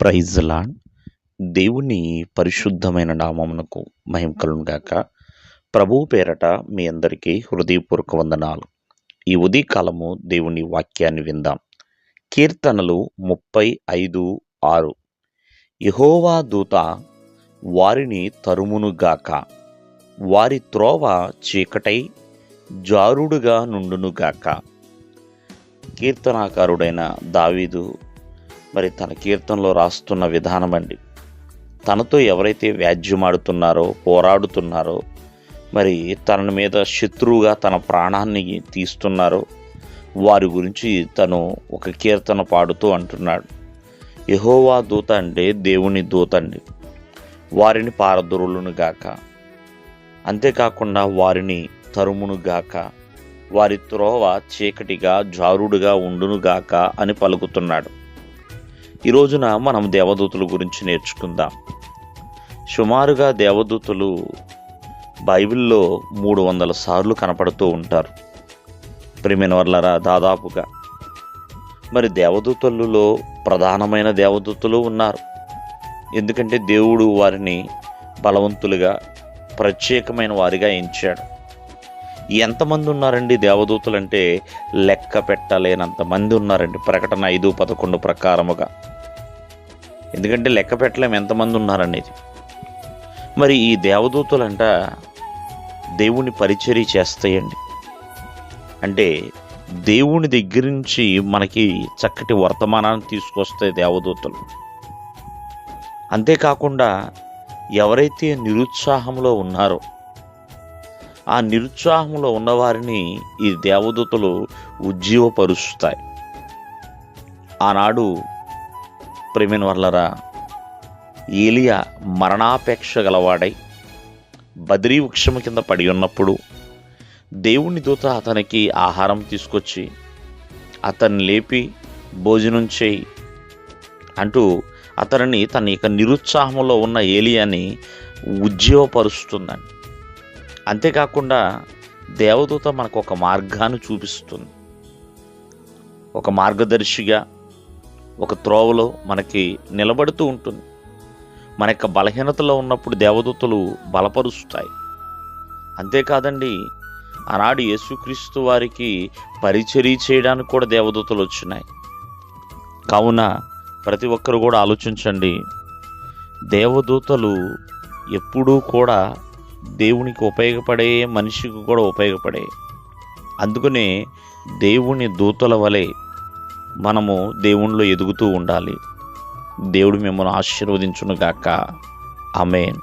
ప్రైజ్లాన్ దేవుని పరిశుద్ధమైన నామమునకు మహిమ కలుగును గాక. ప్రభువు పేరట మీ అందరికీ హృదయపూర్వక వందనాలు. ఈ ఉదయకాలము దేవుని వాక్యాన్ని విందాం. కీర్తనలు ముప్పై ఐదు ఆరు. యహోవా దూత వారిని తరుమునుగాక వారి త్రోవ చీకటై జారుడుగా నుండునుగాక కీర్తనాకారుడైన దావీదు మరి తన కీర్తనలో రాస్తున్న విధానం అండి. తనతో ఎవరైతే వ్యాజ్యమాడుతున్నారో పోరాడుతున్నారో మరి తన మీద శత్రువుగా తన ప్రాణాన్ని తీస్తున్నారో వారి గురించి తను ఒక కీర్తన పాడుతూ అంటున్నాడు. యహోవా దూత అంటే దేవుని దూత అండి. వారిని పారదురులను గాక. అంతేకాకుండా వారిని తరుమును గాక. వారి త్రోవ చీకటిగా జారుడుగా ఉండునుగాక అని పలుకుతున్నాడు. ఈ రోజున మనం దేవదూతుల గురించి నేర్చుకుందాం. సుమారుగా దేవదూతలు బైబిల్లో మూడు వందల సార్లు కనపడుతూ ఉంటారు. ప్రిమిన దాదాపుగా. మరి దేవదూతలలో ప్రధానమైన దేవదూతలు ఉన్నారు. ఎందుకంటే దేవుడు వారిని బలవంతులుగా ప్రత్యేకమైన వారిగా ఎంచాడు. ఎంతమంది ఉన్నారండి దేవదూతలు అంటే లెక్క పెట్టలేనంత మంది ఉన్నారండి. ప్రకటన ఐదు పదకొండు ప్రకారముగా. ఎందుకంటే లెక్క పెట్టలేం ఎంతమంది ఉన్నారనేది. మరి ఈ దేవదూతలంట దేవుని పరిచర్య చేస్తాయండి. అంటే దేవుని దగ్గర నుంచి మనకి చక్కటి వర్తమానాన్ని తీసుకొస్తాయి దేవదూతలు. అంతేకాకుండా ఎవరైతే నిరుత్సాహంలో ఉన్నారో ఆ నిరుత్సాహంలో ఉన్నవారిని ఈ దేవదూతలు ఉజ్జీవపరుస్తాయి. ఆనాడు ప్రేమిన వల్లరా ఏలియా మరణాపేక్ష గలవాడై బద్రీ వృక్షము కింద పడి ఉన్నప్పుడు దేవుని దూత అతనికి ఆహారం తీసుకొచ్చి అతన్ని లేపి భోజనం చేయి అంటూ అతనిని తన యొక్క నిరుత్సాహంలో ఉన్న ఏలియాని ఉజ్జీవపరుస్తుందండి. అంతేకాకుండా దేవదూత మనకు ఒక మార్గాన్ని చూపిస్తుంది. ఒక మార్గదర్శిగా ఒక త్రోవలో మనకి నిలబడుతూ ఉంటుంది. మన యొక్క బలహీనతలో ఉన్నప్పుడు దేవదూతలు బలపరుస్తాయి. అంతేకాదండి ఆనాడు యేసుక్రీస్తు వారికి పరిచర్య చేయడానికి కూడా దేవదూతలు వచ్చినాయి. కావున ప్రతి ఒక్కరు కూడా ఆలోచించండి దేవదూతలు ఎప్పుడూ కూడా దేవునికి ఉపయోగపడే మనిషికి కూడా ఉపయోగపడే. అందుకనే దేవుని దూతల వలె మనము దేవుణ్ణిలో ఎదుగుతూ ఉండాలి. దేవుడు మిమ్మల్ని ఆశీర్వదించునుగాక ఆమెన్.